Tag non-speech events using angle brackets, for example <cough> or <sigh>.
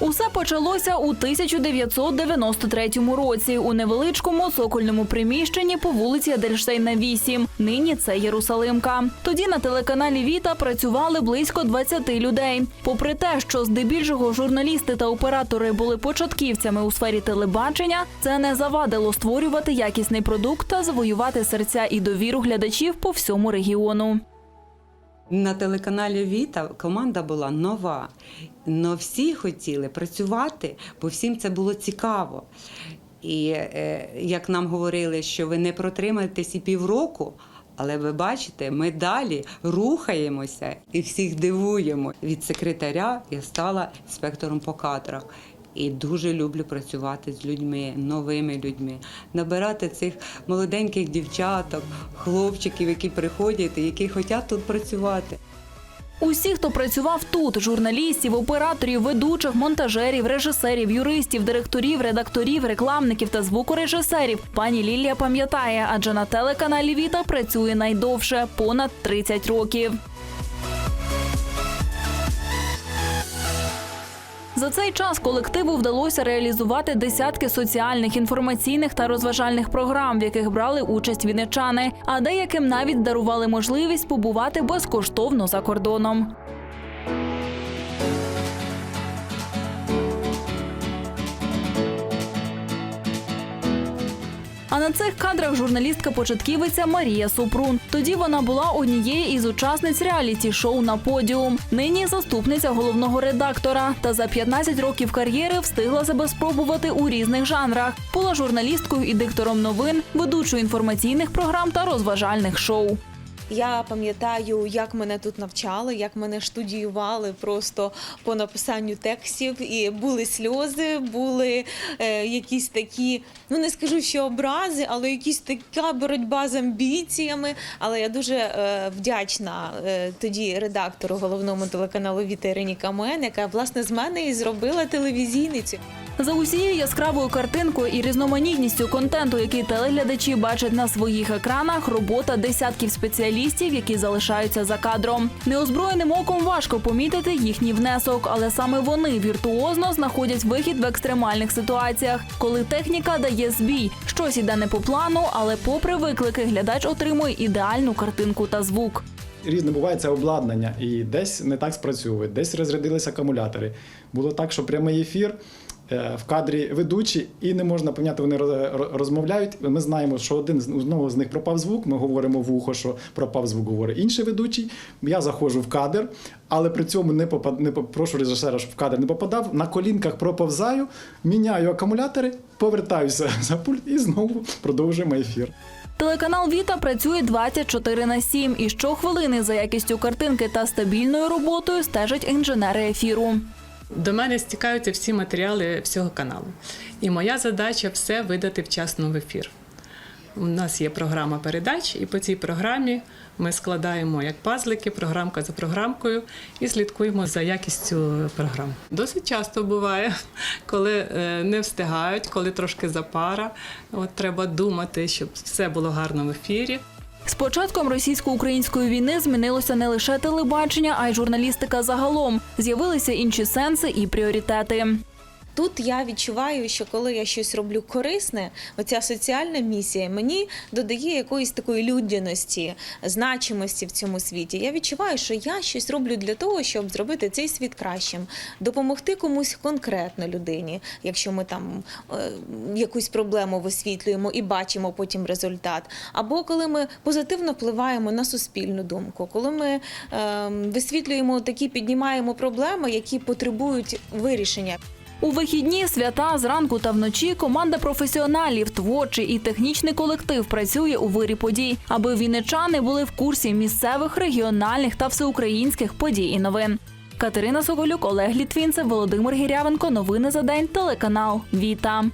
Усе почалося у 1993 році у невеличкому цокольному приміщенні по вулиці Адельштейна 8. Нині це Єрусалимка. Тоді на телеканалі Віта працювали близько 20 людей. Попри те, що здебільшого журналісти та оператори були початківцями у сфері телебачення, це не завадило створювати якісний продукт та завоювати серця і довіру глядачів по всьому регіону. На телеканалі Віта команда була нова. Но всі хотіли працювати, бо всім це було цікаво. І е, як нам говорили, що ви не протримаєтесь і півроку, але ви бачите, ми далі рухаємося і всіх дивуємо. Від секретаря я стала інспектором по кадрах. І дуже люблю працювати з людьми, новими людьми, набирати цих молоденьких дівчаток, хлопчиків, які приходять і які хочуть тут працювати. Усі, хто працював тут: журналістів, операторів, ведучих, монтажерів, режисерів, юристів, директорів, редакторів, рекламників та звукорежисерів. Пані Лілія пам'ятає, адже на телеканалі Віта працює найдовше понад 30 років. За цей час колективу вдалося реалізувати десятки соціальних, інформаційних та розважальних програм, в яких брали участь вінничани, а деяким навіть дарували можливість побувати безкоштовно за кордоном. А на цих кадрах журналістка-початківиця Марія Супрун. Тоді вона була однією із учасниць реаліті-шоу на подіум. Нині заступниця головного редактора. Та за 15 років кар'єри встигла себе спробувати у різних жанрах. Була журналісткою і диктором новин, ведучою інформаційних програм та розважальних шоу. Я пам'ятаю, як мене тут навчали, як мене штудіювали просто по написанню текстів. І були сльози, були е, якісь такі, ну не скажу, що образи, але якісь така боротьба з амбіціями. Але я дуже е, вдячна е, тоді редактору головному телеканалу Віта Ірині Камен, яка власне з мене і зробила телевізійницю. За усією яскравою картинкою і різноманітністю контенту, який телеглядачі бачать на своїх екранах, робота десятків спеціалістів, які залишаються за кадром. Неозброєним оком важко помітити їхній внесок, але саме вони віртуозно знаходять вихід в екстремальних ситуаціях, коли техніка дає збій. Щось іде не по плану, але попри виклики, глядач отримує ідеальну картинку та звук. Різне буває це обладнання, і десь не так спрацьовує, десь розрядилися акумулятори. Було так, що прямий ефір. Е, В кадрі ведучі і не можна поміняти, вони роз- роз- розмовляють. Ми знаємо, що один з одного з них пропав звук. Ми говоримо в ухо, що пропав звук, говорить інший ведучий. Я заходжу в кадр, але при цьому не попад, не прошу режисера, щоб в кадр не попадав. На колінках проповзаю, міняю акумулятори, повертаюся <laughs> за пульт і знову продовжуємо ефір. Телеканал Віта працює 24 на 7 і щохвилини за якістю картинки та стабільною роботою стежать інженери ефіру. До мене стікаються всі матеріали всього каналу. І моя задача все видати вчасно в ефір. У нас є програма передач, і по цій програмі ми складаємо як пазлики, програмка за програмкою, і слідкуємо за якістю програм. Досить часто буває, коли е, не встигають, коли трошки запара. От треба думати, щоб все було гарно в ефірі. З початком російсько-української війни змінилося не лише телебачення, а й журналістика загалом. З'явилися інші сенси і пріоритети. Тут я відчуваю, що коли я щось роблю корисне, оця соціальна місія мені додає якоїсь такої людяності, значимості в цьому світі. Я відчуваю, що я щось роблю для того, щоб зробити цей світ кращим, допомогти комусь конкретно людині, якщо ми там е, якусь проблему висвітлюємо і бачимо потім результат. Або коли ми позитивно впливаємо на суспільну думку, коли ми е, висвітлюємо такі, піднімаємо проблеми, які потребують вирішення. У вихідні свята зранку та вночі команда професіоналів, творчий і технічний колектив працює у вирі подій, аби вінничани були в курсі місцевих, регіональних та всеукраїнських подій і новин. Катерина Соголюк, Олег Літвінцев, Володимир Гірявенко. Новини за день. Телеканал Віта.